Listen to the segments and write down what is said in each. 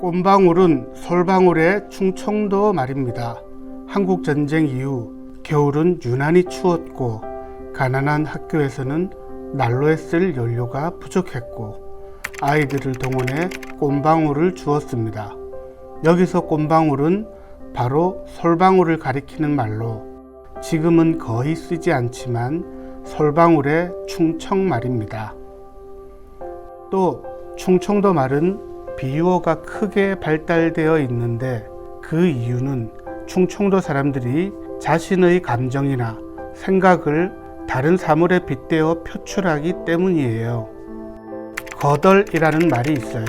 꼼방울은 솔방울의 충청도 말입니다. 한국 전쟁 이후 겨울은 유난히 추웠고 가난한 학교에서는 난로에 쓸 연료가 부족했고 아이들을 동원해 꼼방울을 주었습니다. 여기서 꼼방울은 바로 솔방울을 가리키는 말로 지금은 거의 쓰지 않지만 솔방울의 충청 말입니다. 또 충청도 말은 비유어가 크게 발달되어 있는데 그 이유는 충청도 사람들이 자신의 감정이나 생각을 다른 사물에 빗대어 표출하기 때문이에요. 거덜이라는 말이 있어요.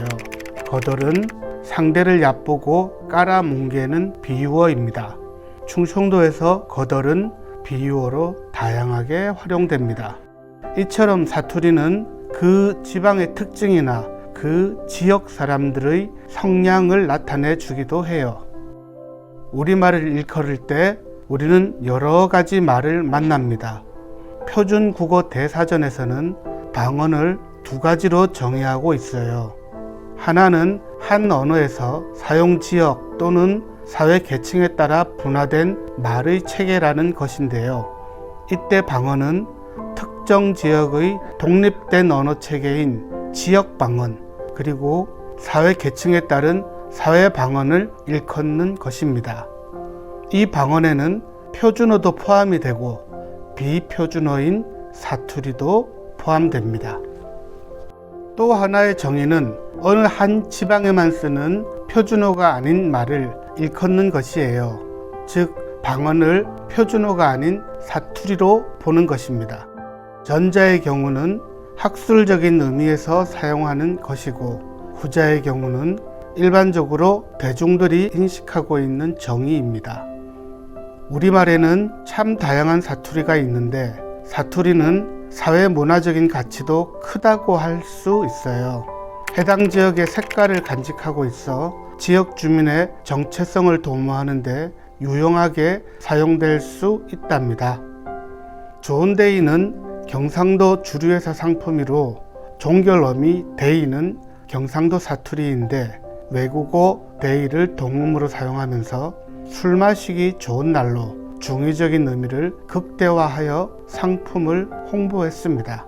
거덜은 상대를 얕보고 깔아뭉개는 비유어입니다. 충청도에서 거덜은 비유어로 다양하게 활용됩니다. 이처럼 사투리는 그 지방의 특징이나 그 지역 사람들의 성향을 나타내 주기도 해요. 우리말을 일컬을 때 우리는 여러 가지 말을 만납니다. 표준 국어 대사전에서는 방언을 두 가지로 정의하고 있어요. 하나는 한 언어에서 사용 지역 또는 사회 계층에 따라 분화된 말의 체계라는 것인데요. 이때 방언은 특정 지역의 독립된 언어 체계인 지역 방언 그리고 사회 계층에 따른 사회 방언을 일컫는 것입니다. 이 방언에는 표준어도 포함이 되고 비표준어인 사투리도 포함됩니다. 또 하나의 정의는 어느 한 지방에만 쓰는 표준어가 아닌 말을 일컫는 것이에요. 즉, 방언을 표준어가 아닌 사투리로 보는 것입니다. 전자의 경우는 학술적인 의미에서 사용하는 것이고, 후자의 경우는 일반적으로 대중들이 인식하고 있는 정의입니다. 우리말에는 참 다양한 사투리가 있는데, 사투리는 사회 문화적인 가치도 크다고 할 수 있어요. 해당 지역의 색깔을 간직하고 있어 지역 주민의 정체성을 도모하는데 유용하게 사용될 수 있답니다. 좋은 데이는 경상도 주류회사 상품이로 종결어미 데이는 경상도 사투리인데 외국어 데이를 동음으로 사용하면서 술 마시기 좋은 날로 중의적인 의미를 극대화하여 상품을 홍보했습니다.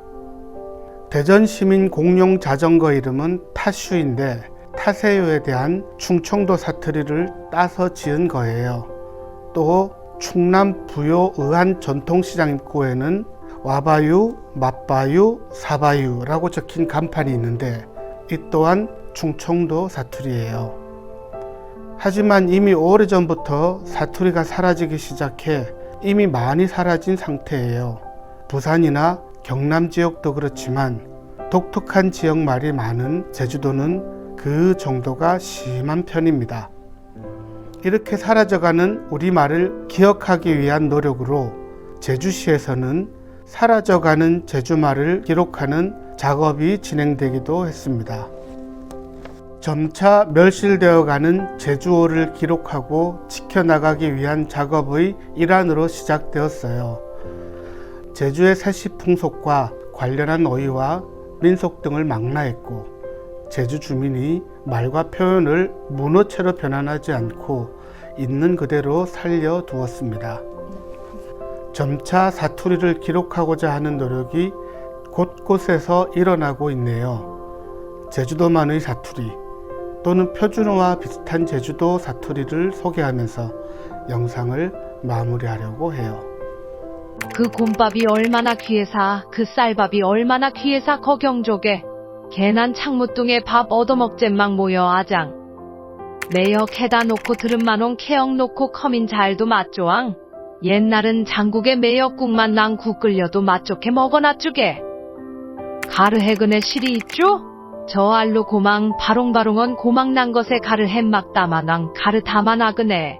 대전 시민 공용 자전거 이름은 타슈인데 타세요에 대한 충청도 사투리를 따서 지은 거예요. 또 충남 부요 의한 전통시장 입구에는 와바유, 맛바유, 사바유라고 적힌 간판이 있는데 이 또한 충청도 사투리예요. 하지만 이미 오래전부터 사투리가 사라지기 시작해 이미 많이 사라진 상태예요. 부산이나 경남 지역도 그렇지만 독특한 지역 말이 많은 제주도는 그 정도가 심한 편입니다. 이렇게 사라져가는 우리말을 기억하기 위한 노력으로 제주시에서는 사라져가는 제주말을 기록하는 작업이 진행되기도 했습니다. 점차 멸실되어가는 제주어를 기록하고 지켜나가기 위한 작업의 일환으로 시작되었어요. 제주의 세시 풍속과 관련한 어휘와 민속 등을 망라했고 제주 주민이 말과 표현을 문어체로 변환하지 않고 있는 그대로 살려두었습니다. 점차 사투리를 기록하고자 하는 노력이 곳곳에서 일어나고 있네요. 제주도만의 사투리 또는 표준어와 비슷한 제주도 사투리를 소개하면서 영상을 마무리하려고 해요. 그 곰밥이 얼마나 귀해사, 그 쌀밥이 얼마나 귀해사 거경족에. 개난 창무뚱에 밥 얻어먹잼막 모여 아장. 매여 캐다 놓고 들음만원 캐억 놓고 커민 잘도 맛조왕. 옛날은 장국에 매역국만 난국 끓려도 맛좋게 먹어놔주게. 가르해근에 실이 있죠? 저 알로 고망 바롱바롱언 고망 난 것에 가르 햄막 담아낭 가르 담아나그네.